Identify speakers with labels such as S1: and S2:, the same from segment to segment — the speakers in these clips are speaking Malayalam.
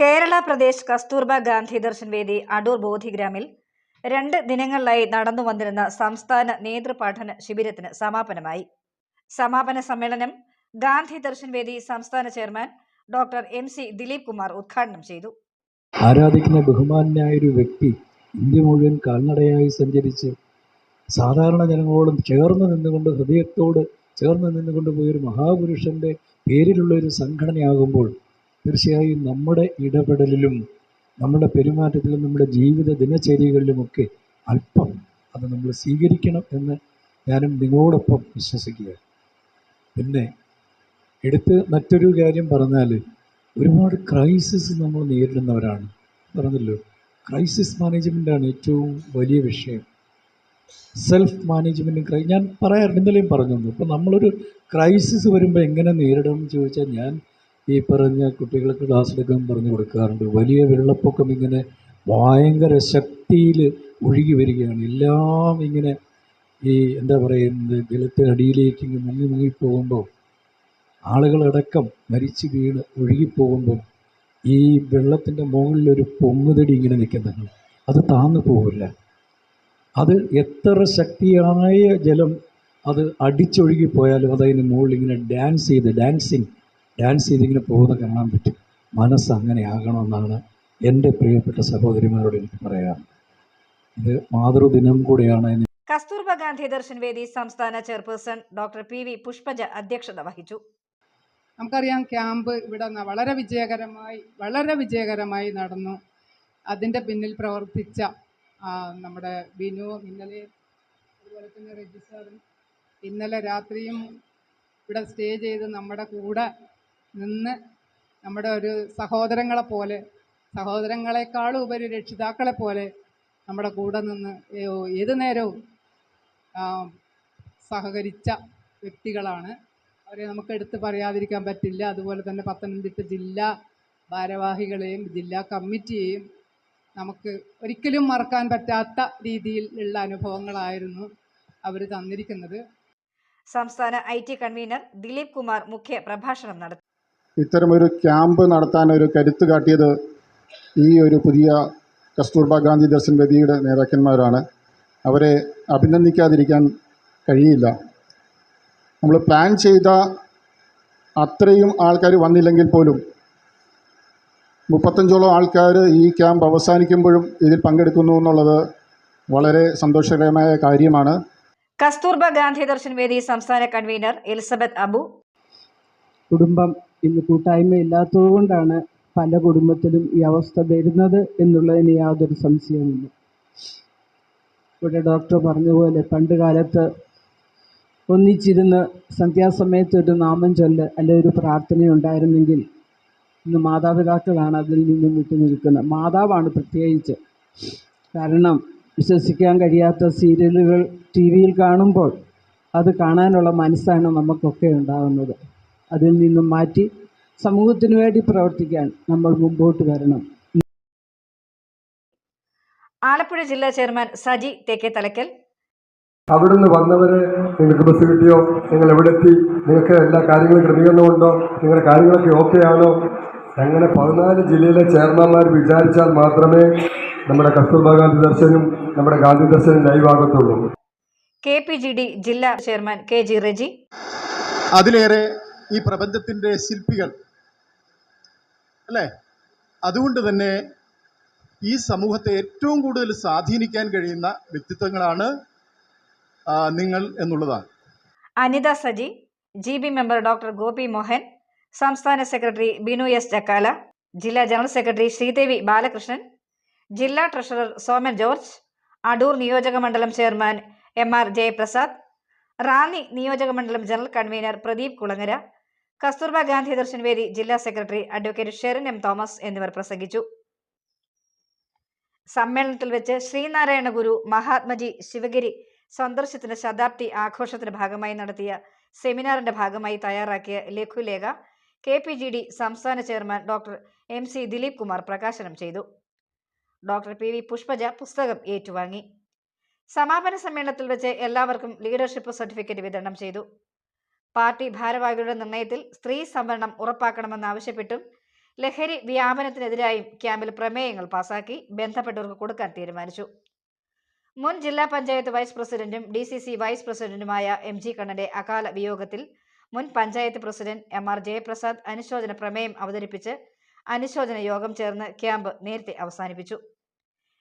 S1: കേരള പ്രദേശ് കസ്തൂർബ ഗാന്ധി ദർശൻ വേദി അടൂർ ബോധിഗ്രാമിൽ രണ്ട് ദിനങ്ങളിലായി നടന്നു വന്നിരുന്ന സംസ്ഥാന നേതൃപാഠന ശിബിരത്തിന് സമാപനമായി. സമാപന സമ്മേളനം ഗാന്ധി ദർശൻ വേദി സംസ്ഥാന chairman doctor M C Dileep Kumar ഉദ്ഘാടനം ചെയ്തു.
S2: ആരാധിക്കുന്ന ബഹുമാനായ ഒരു വ്യക്തി ഇന്ത്യ മുഴുവൻ കാൽനടയായി സഞ്ചരിച്ച് സാധാരണ ജനങ്ങളോടും ചേർന്ന് നിന്നുകൊണ്ട് ഹൃദയത്തോട് ചേർന്ന് നിന്നുകൊണ്ട് പോയൊരു മഹാപുരുഷന്റെ പേരിലുള്ള ഒരു സംഘടനയാകുമ്പോൾ തീർച്ചയായും നമ്മുടെ ഇടപെടലിലും നമ്മുടെ പെരുമാറ്റത്തിലും നമ്മുടെ ജീവിത ദിനചര്യകളിലുമൊക്കെ അല്പം അത് നമ്മൾ സ്വീകരിക്കണം എന്ന് ഞാനും നിങ്ങളോടൊപ്പം വിശ്വസിക്കുക പിന്നെ എടുത്ത് മറ്റൊരു കാര്യം പറഞ്ഞാൽ ഒരുപാട് ക്രൈസിസ് നമ്മൾ നേരിടുന്നവരാണ്. പറഞ്ഞല്ലോ ക്രൈസിസ് മാനേജ്മെന്റാണ് ഏറ്റവും വലിയ വിഷയം. സെൽഫ് മാനേജ്മെന്റും ക്രൈ ഞാൻ പറയാറുണ്ട് ഇന്നലെയും പറഞ്ഞു അപ്പോൾ നമ്മളൊരു ക്രൈസിസ് വരുമ്പോൾ എങ്ങനെ നേരിടണം എന്ന് ചോദിച്ചാൽ ഞാൻ ഈ പറഞ്ഞ കുട്ടികൾക്ക് ക്ലാസ് എടുക്കാൻ പറഞ്ഞു കൊടുക്കാറുണ്ട്. വലിയ വെള്ളപ്പൊക്കം ഇങ്ങനെ ഭയങ്കര ശക്തിയിൽ ഒഴുകി വരികയാണ്. എല്ലാം ഇങ്ങനെ ഈ എന്താ പറയുന്നത് ജലത്തിനടിയിലേക്ക് ഇങ്ങനെ മുങ്ങി മുങ്ങിപ്പോകുമ്പോൾ ആളുകളടക്കം മരിച്ചു വീണ് ഒഴുകിപ്പോകുമ്പോൾ ഈ വെള്ളത്തിന്റെ മുകളിലൊരു പൊങ്ങുതടി ഇങ്ങനെ നിൽക്കുന്നതാണ് അത് താന്നു പോകില്ല അത് എത്ര ശക്തിയായ ജലം അത് അടിച്ചൊഴുകിപ്പോയാലും അതതിന് മുകളിൽ ഇങ്ങനെ ഡാൻസ് ചെയ്ത് ഡാൻസിങ് ഡാൻസ് ചെയ്തിങ്ങനെ പോകുന്ന കാണാൻ പറ്റും. മനസ്സ് അങ്ങനെ ആകണമെന്നാണ് എന്റെ പ്രിയപ്പെട്ട സഹോദരിമാരോട് എനിക്ക് പറയാൻ. ഇത് മാതൃദിനം കൂടെയാണ്
S1: കസ്തൂർബ ഗാന്ധി ദർശൻ വേദി സംസ്ഥാന chairperson doctor P V Pushpaja അധ്യക്ഷത വഹിച്ചു.
S3: നമുക്കറിയാം ക്യാമ്പ് ഇവിടെ വളരെ വിജയകരമായി വളരെ വിജയകരമായി നടന്നു. അതിന്റെ പിന്നിൽ പ്രവർത്തിച്ച നമ്മുടെ ബിനു ഇന്നലെ അതുപോലെ തന്നെ രജിസ്റ്ററും ഇന്നലെ രാത്രിയും ഇവിടെ സ്റ്റേ ചെയ്ത് നമ്മുടെ കൂടെ നിന്ന് നമ്മുടെ ഒരു സഹോദരങ്ങളെ പോലെ സഹോദരങ്ങളെക്കാളും ഉപരി രക്ഷിതാക്കളെ പോലെ നമ്മുടെ കൂടെ നിന്ന് ഏത് നേരവും സഹകരിച്ച വ്യക്തികളാണ്. അവരെ നമുക്ക് എടുത്ത് പറയാതിരിക്കാൻ പറ്റില്ല. അതുപോലെ തന്നെ പത്തനംതിട്ട ജില്ലാ ഭാരവാഹികളെയും ജില്ലാ കമ്മിറ്റിയെയും നമുക്ക് ഒരിക്കലും മറക്കാൻ പറ്റാത്ത രീതിയിലുള്ള അനുഭവങ്ങളായിരുന്നു അവർ തന്നിരിക്കുന്നത്.
S1: സംസ്ഥാന I T convenor Dileep Kumar മുഖ്യ പ്രഭാഷണം നടത്തി.
S4: ഇത്തരമൊരു ക്യാമ്പ് നടത്താൻ ഒരു കരുത്ത് കാട്ടിയത് ഈ ഒരു പുതിയ കസ്തൂർബ ഗാന്ധി ദർശൻ വേദിയുടെ നേതാക്കന്മാരാണ്. അവരെ അഭിനന്ദിക്കാതിരിക്കാൻ കഴിയില്ല. നമ്മൾ പ്ലാൻ ചെയ്ത അത്രയും ആൾക്കാർ വന്നില്ലെങ്കിൽ പോലും മുപ്പത്തഞ്ചോളം ആൾക്കാർ ഈ ക്യാമ്പ് അവസാനിക്കുമ്പോഴും ഇതിൽ പങ്കെടുക്കുന്നു എന്നുള്ളത് വളരെ സന്തോഷകരമായ കാര്യമാണ്.
S1: കസ്തൂർബ ഗാന്ധി ദർശൻ വേദി സംസ്ഥാന കൺവീനർ എലിസബത്ത് അബു.
S5: കുടുംബം ഇന്ന് കൂട്ടായ്മ ഇല്ലാത്തതുകൊണ്ടാണ് പല കുടുംബത്തിലും ഈ അവസ്ഥ വരുന്നത് എന്നുള്ളതിന് യാതൊരു സംശയവുമില്ല. ഇവിടെ ഡോക്ടർ പറഞ്ഞ പോലെ പണ്ട് കാലത്ത് ഒന്നിച്ചിരുന്ന് സന്ധ്യാസമയത്ത് ഒരു നാമം ചൊല്ല് അല്ലെ ഒരു പ്രാർത്ഥന ഉണ്ടായിരുന്നെങ്കിൽ ഇന്ന് മാതാപിതാക്കളാണ് അതിൽ നിന്നും വിട്ടു നിൽക്കുന്നത്. മാതാവാണ് പ്രത്യേകിച്ച്. കാരണം വിശ്വസിക്കാൻ കഴിയാത്ത സീരിയലുകൾ ടി വിയിൽ കാണുമ്പോൾ അത് കാണാനുള്ള മനസ്സാണ് നമുക്കൊക്കെ ഉണ്ടാകുന്നത് അതിൽ നിന്നും മാറ്റി സമൂഹത്തിനു വേണ്ടി പ്രവർത്തിക്കാൻ നമ്മൾ മുമ്പോട്ട് വരണം.
S1: ആലപ്പുഴ ജില്ലാ ചെയർമാൻ സജി തേക്കെ തലക്കൽ.
S6: അവിടുന്ന് വന്നവരെ നിങ്ങൾക്ക് ബസ് കിട്ടിയോ? നിങ്ങൾ എവിടെ എത്തി നിങ്ങൾക്ക് എല്ലാ കാര്യങ്ങളും ക്രമീകരണമുണ്ടോ? നിങ്ങളുടെ കാര്യങ്ങളൊക്കെ ഓക്കെ ആണോ അങ്ങനെ പതിനാല് ജില്ലയിലെ ചെയർമാൻമാർ വിചാരിച്ചാൽ മാത്രമേ നമ്മുടെ കസ്തൂർബാ ഗാന്ധി ദർശനും നമ്മുടെ ഗാന്ധി ദർശനും ലൈവ് ആകത്തുള്ളൂ.
S1: കെ പി ജി ഡി ജില്ലാ ചെയർമാൻ കെ ജി റജി.
S7: അതിലേറെ ഈ പ്രപഞ്ചത്തിന്റെ ശില്പികൾ. അല്ലേ? അതുകൊണ്ട് തന്നെ ഈ സമൂഹത്തെ ഏറ്റവും കൂടുതൽ സ്വാധീനിക്കാൻ കഴിയുന്ന വ്യക്തിത്വങ്ങളാണ് നിങ്ങൾ എന്നുള്ളതാണ്.
S1: Anitha Saji G B member doctor Gopi Mohan സംസ്ഥാന സെക്രട്ടറി ബിനു എസ് ചക്കാല ജില്ലാ ജനറൽ സെക്രട്ടറി ശ്രീദേവി ബാലകൃഷ്ണൻ ജില്ലാ ട്രഷറർ സോമൻ ജോർജ് അടൂർ നിയോജക മണ്ഡലം chairman M R Jayaprasad Ranni നിയോജക മണ്ഡലം ജനറൽ കൺവീനർ പ്രദീപ് കുളങ്ങര കസ്തൂർബ ഗാന്ധി ദർശൻ വേദി ജില്ലാ secretary advocate Sherin M Thomas എന്നിവർ പ്രസംഗിച്ചു. സമ്മേളനത്തിൽ വെച്ച് ശ്രീനാരായണ ഗുരു മഹാത്മജി ശിവഗിരി സന്ദർശത്തിന്റെ ശതാബ്ദി ആഘോഷത്തിന്റെ ഭാഗമായി നടത്തിയ സെമിനാറിന്റെ ഭാഗമായി തയ്യാറാക്കിയ ലഘുലേഖ കെ പി ജി ഡി സംസ്ഥാന chairman doctor M C Dileep Kumar പ്രകാശനം ചെയ്തു. ഡോക്ടർ പി വി പുഷ്പജ പുസ്തകം ഏറ്റുവാങ്ങി. സമാപന സമ്മേളനത്തിൽ വെച്ച് എല്ലാവർക്കും ലീഡർഷിപ്പ് സർട്ടിഫിക്കറ്റ് വിതരണം ചെയ്തു. പാർട്ടി ഭാരവാഹികളുടെ നിർണയത്തിൽ സ്ത്രീ സംവരണം ഉറപ്പാക്കണമെന്നാവശ്യപ്പെട്ടും ലഹരി വ്യാപനത്തിനെതിരായും ക്യാമ്പിൽ പ്രമേയങ്ങൾ പാസാക്കി ബന്ധപ്പെട്ടവർക്ക് കൊടുക്കാൻ തീരുമാനിച്ചു. മുൻ ജില്ലാ പഞ്ചായത്ത് വൈസ് പ്രസിഡന്റും ഡി സി സി വൈസ് പ്രസിഡന്റുമായ എം ജി കണ്ണന്റെ അകാല വിയോഗത്തിൽ മുൻ panchayat president M R Jayaprasad അനുശോചന പ്രമേയം അവതരിപ്പിച്ച് അനുശോചന യോഗം ചേർന്ന് ക്യാമ്പ് നേരത്തെ അവസാനിപ്പിച്ചു.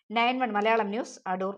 S1: Nine one Malayalam news Adoor.